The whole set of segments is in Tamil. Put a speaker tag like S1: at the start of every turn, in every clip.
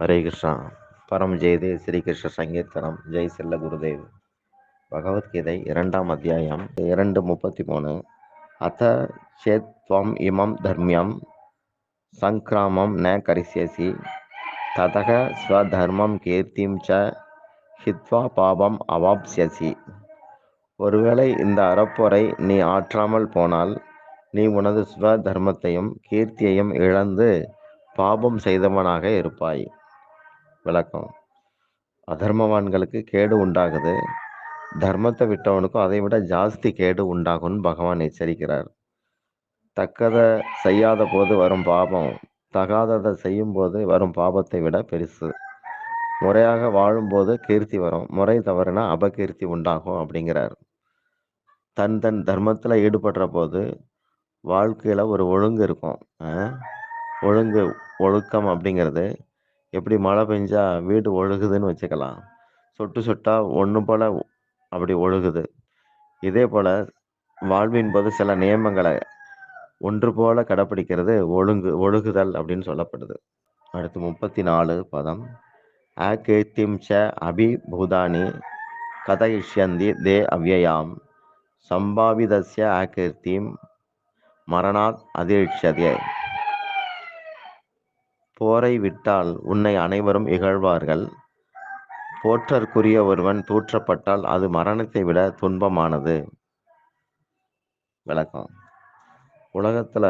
S1: ஹரே கிருஷ்ணா. பரம் ஜெயதே ஸ்ரீகிருஷ்ண சங்கீர்த்தனம். ஜெய் செல்ல குருதேவ். பகவத்கீதை இரண்டாம் அத்தியாயம் இரண்டு முப்பத்தி மூணு அத்த சேத்வம் இமம் தர்மியம் சங்கிராமம் ந கரிசியசி ததக ஸ்வதர்மம் கீர்த்திம் ச ஹித்வா பாபம் அவாப்சியசி ஒருவேளை இந்த அறப்போரை நீ ஆற்றாமல் போனால் நீ உனது ஸ்வதர்மத்தையும் கீர்த்தியையும் இழந்து பாபம் செய்தவனாக இருப்பாய். விளக்கம். அதர்மவான்களுக்கு கேடு உண்டாகுது. தர்மத்தை விட்டவனுக்கும் அதை விட ஜாஸ்தி கேடு உண்டாகும்னு பகவான் எச்சரிக்கிறார். தக்கதை செய்யாத போது வரும் பாபம் தகாததை செய்யும் போது வரும் பாபத்தை விட பெருசு. முறையாக வாழும்போது கீர்த்தி வரும். முறை தவறுனா அபகீர்த்தி உண்டாகும் அப்படிங்கிறார். தன் தன் தர்மத்தில் ஈடுபடுற போது வாழ்க்கையில் ஒரு ஒழுங்கு இருக்கும். ஒழுங்கு ஒழுக்கம் அப்படிங்கிறது எப்படி மழை பெஞ்சா வீடு ஒழுகுதுன்னு வச்சுக்கலாம். சொட்டு சொட்டா ஒன்று போல் அப்படி ஒழுகுது. இதே போல் வாழ்வின் போது சில நியமங்களை ஒன்று போல கடைப்பிடிக்கிறது ஒழுங்கு ஒழுகுதல் அப்படின்னு சொல்லப்படுது. அடுத்து முப்பத்தி நாலு பதம். ஆகேத்திம் ச அபிபூதானி கதயிஷ்யந்தி தே அவ்யயாம். சம்பாவிதஸ்ய ஆகீர்த்திம் மரணாத் அதிர்ஷ்யதே. போரை விட்டால் உன்னை அனைவரும் இகழ்வார்கள். போற்றற்குரிய ஒருவன் தூற்றப்பட்டால் அது மரணத்தை விட துன்பமானது. விளக்கம். உலகத்தில்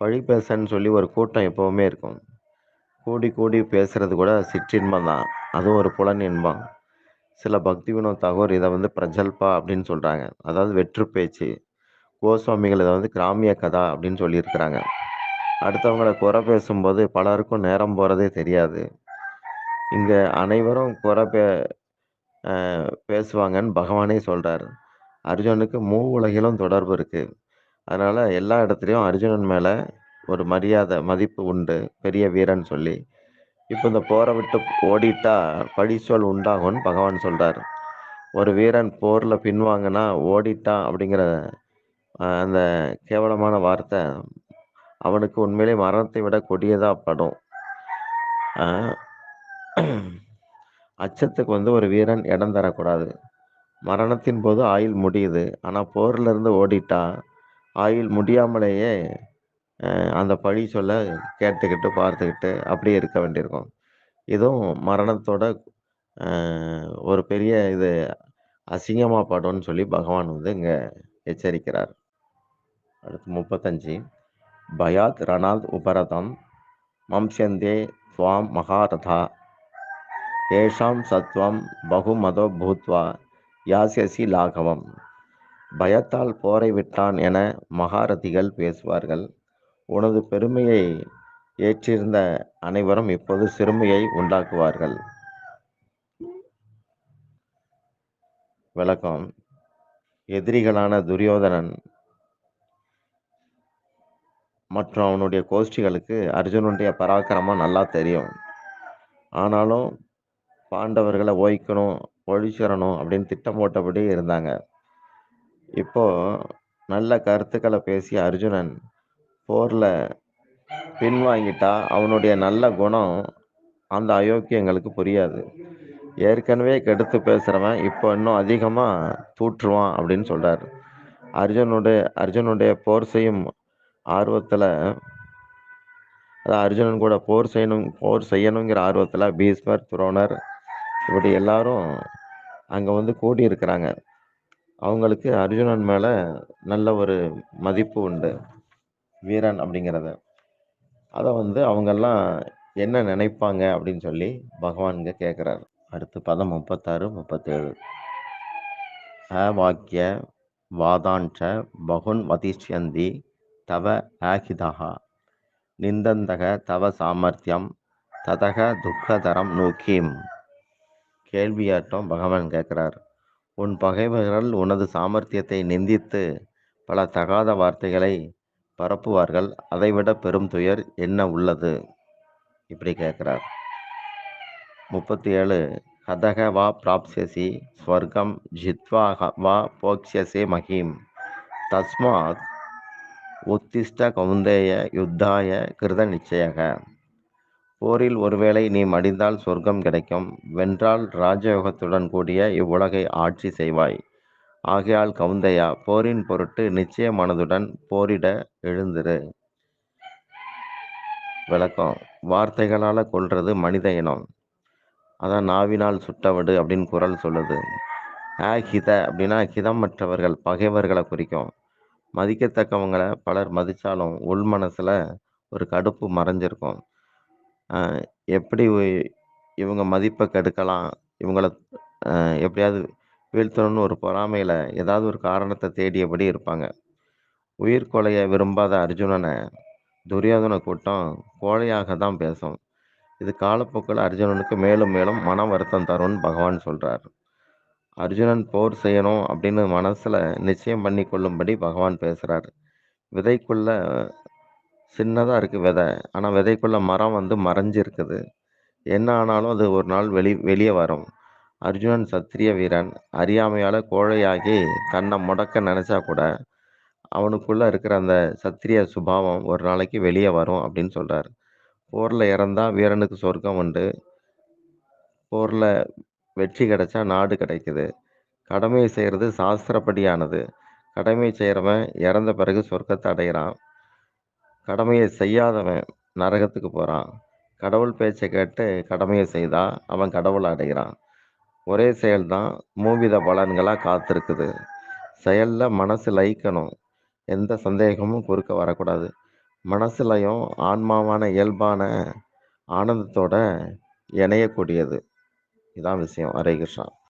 S1: பழி பேசன்னு சொல்லி ஒரு கூட்டம் எப்பவுமே இருக்கும். கூடி கூடி பேசுறது கூட சிற்றின்பம் தான். அதுவும் ஒரு புலன் இன்பம் சில பக்தி வினோத் தாகூர் இதை வந்து பிரஜல்பா அப்படின்னு சொல்கிறாங்க அதாவது வெற்று பேச்சு. கோஸ்வாமிகள் இதை வந்து கிராமிய கதா அப்படின்னு சொல்லியிருக்கிறாங்க. அடுத்தவங்களை குறை பேசும்போது பலருக்கும் நேரம் போகிறதே தெரியாது. இங்கே அனைவரும் குறை பே பேசுவாங்கன்னு பகவானே சொல்கிறார் அர்ஜுனுக்கு மூ உலகிலும் தொடர்பு இருக்குது அதனால் எல்லா இடத்துலையும் அர்ஜுனன் மேலே ஒரு மரியாதை மதிப்பு உண்டு பெரிய வீரன் சொல்லி. இப்போ இந்த போரை விட்டு ஓடிட்டா பழிச்சொல் உண்டாகும்னு பகவான் சொல்கிறார் ஒரு வீரன் போரில் பின்வாங்கினா ஓடிட்டான் அப்படிங்கிற அந்த கேவலமான வார்த்தை அவனுக்கு உண்மையிலே மரணத்தை விட கொடியதாக படும். அச்சத்துக்கு வந்து ஒரு வீரன் இடம் தரக்கூடாது. மரணத்தின் போது ஆயுள் முடியுது. ஆனால் போர்ல இருந்து ஓடிட்டா ஆயுள் முடியாமலேயே அந்த பழி சொல்ல கேட்டுக்கிட்டு பார்த்துக்கிட்டு அப்படியே இருக்க வேண்டியிருக்கும். இதுவும் மரணத்தோட ஒரு பெரிய இது அசிங்கமாக படும்னு சொல்லி பகவான் வந்து இங்கே எச்சரிக்கிறார். அடுத்து முப்பத்தஞ்சு. பயாத் ரணாத் உபரதம் மம்சந்தே துவாம் மகாரதா. ஏஷாம் சத்வம் பகுமதோ பூத்வா. யாசியசி லாகவம். பயத்தால் போரை விட்டான் என மகாரதிகள் பேசுவார்கள். உனது பெருமையை ஏற்றிருந்த அனைவரும் இப்போது சிறுமையை உண்டாக்குவார்கள். விளக்கம் எதிரிகளான துரியோதனன் மற்றும் அவனுடைய கோஷ்டிகளுக்கு அர்ஜுனுடைய பராக்கிரமம் நல்லா தெரியும். ஆனாலும் பாண்டவர்களை ஓய்க்கணும் ஒழிச்சிடணும் அப்படின்னு திட்டம் போட்டபடி இருந்தாங்க. இப்போ நல்ல கருத்துக்களை பேசிய அர்ஜுனன் போரில் பின்வாங்கிட்டா அவனுடைய நல்ல குணம் அந்த அயோக்கியங்களுக்கு புரியாது. ஏற்கனவே கெடுத்து பேசுகிறவன் இப்போ இன்னும் அதிகமாக தூற்றுவான் அப்படின்னு சொல்கிறார் அர்ஜுனுடைய அர்ஜுனுடைய போர் செய்யும் ஆர்வத்தில் அதான் அர்ஜுனன் கூட போர் செய்யணும் போர் செய்யணுங்கிற ஆர்வத்தில் பீஸ்மர் துரோணர் இப்படி எல்லாரும் அங்கே வந்து கூடி இருக்கிறாங்க அவங்களுக்கு அர்ஜுனன் மேலே நல்ல ஒரு மதிப்பு உண்டு. வீரன் அப்படிங்கிறத. அதை வந்து அவங்கெல்லாம் என்ன நினைப்பாங்க அப்படின்னு சொல்லி பகவான்க கேட்குறாரு அடுத்து பதம் முப்பத்தாறு முப்பத்தேழு. அ வாக்கிய வாதாஞ்ச பகுன் வதிஷ்யந்தி தவ ஆகிதா நிந்தந்தக தவ சாமர்த்தியம் ததக துக்கதரம் நோக்கிம். கேள்வியாட்டம் பகவான் கேட்கிறார். உன் பகைவர்கள் உனது சாமர்த்தியத்தை நிந்தித்து பல தகாத வார்த்தைகளை பரப்புவார்கள். அதைவிட பெரும் துயர் என்ன உள்ளது? இப்படி கேட்கிறார். முப்பத்தி ஏழு கதக வா பிராப்சியசி ஸ்வர்க்கம் ஜித்வா ஹ- வா போக்ஷியசே மகிம். தஸ்மாத் உத்திஷ்ட கவுந்தேய யுத்தாய கிருத நிச்சயக. போரில் ஒருவேளை நீ மடிந்தால் சொர்க்கம் கிடைக்கும். வென்றால் ராஜயோகத்துடன் கூடிய இவ்வுலகை ஆட்சி செய்வாய். ஆகையால் கவுந்தையா போரின் பொருட்டு நிச்சய மனதுடன் போரிட எழுந்திரு. விளக்கம். வார்த்தைகளால் கொல்றது மனித இனம். அதான் நாவினால் சுட்டவடு அப்படின்னு குரல் சொல்லுது. ஆ ஹித அப்படின்னா ஹிதமற்றவர்கள் பகைவர்களை குறிக்கும். மதிக்கத்தக்கவங்களை பலர் மதித்தாலும் உள் மனசில் ஒரு கடுப்பு மறைஞ்சிருக்கும். எப்படி உ- இவங்க மதிப்பை கெடுக்கலாம் இவங்கள எப்படியாவது வீழ்த்தணும்னு ஒரு பொறாமையில் ஏதாவது ஒரு காரணத்தை தேடியபடி இருப்பாங்க. உயிர் கொலையை விரும்பாத அர்ஜுனனை துரியோதன கூட்டம் கோழையாக தான் பேசும். இது காலப்போக்கில் அர்ஜுனனுக்கு மேலும் மேலும் மன வருத்தம் தரும்னு பகவான் சொல்கிறார் அர்ஜுனன் போர் செய்யணும் அப்படின்னு மனசில் நிச்சயம் பண்ணி கொள்ளும்படி பகவான் பேசுகிறார் விதைக்குள்ள சின்னதாக இருக்குது விதை. ஆனால் விதைக்குள்ள மரம் வந்து மறைஞ்சிருக்குது. என்ன ஆனாலும் அது ஒரு நாள் வெளி வெளியே வரும். அர்ஜுனன் சத்திரிய வீரன். அறியாமையால் கோழையாகி தன்னை முடக்க நினச்சா கூட அவனுக்குள்ளே இருக்கிற அந்த சத்திரிய சுபாவம் ஒரு நாளைக்கு வெளியே வரும் அப்படின்னு சொல்கிறார் போரில் இறந்தால் வீரனுக்கு சொர்க்கம் உண்டு. போரில் வெற்றி கிடைச்சா நாடு கிடைக்குது. கடமையை செய்கிறது சாஸ்திரப்படியானது. கடமை செய்கிறவன் இறந்த பிறகு சொர்க்கத்தை அடைகிறான் கடமையை செய்யாதவன் நரகத்துக்கு போகிறான் கடவுள் பேச்சை கேட்டு கடமையை செய்தால் அவன் கடவுளை அடைகிறான். ஒரே செயல்தான் மூவித பலன்களாக காத்திருக்குது. செயலில் மனசு லயிக்கணும். எந்த சந்தேகமும் குறுக்க வரக்கூடாது. மனசுலையும் ஆன்மாவான இயல்பான ஆனந்தத்தோட இணையக்கூடியது. இதான் விஷயம். ஹரே கிருஷ்ணா.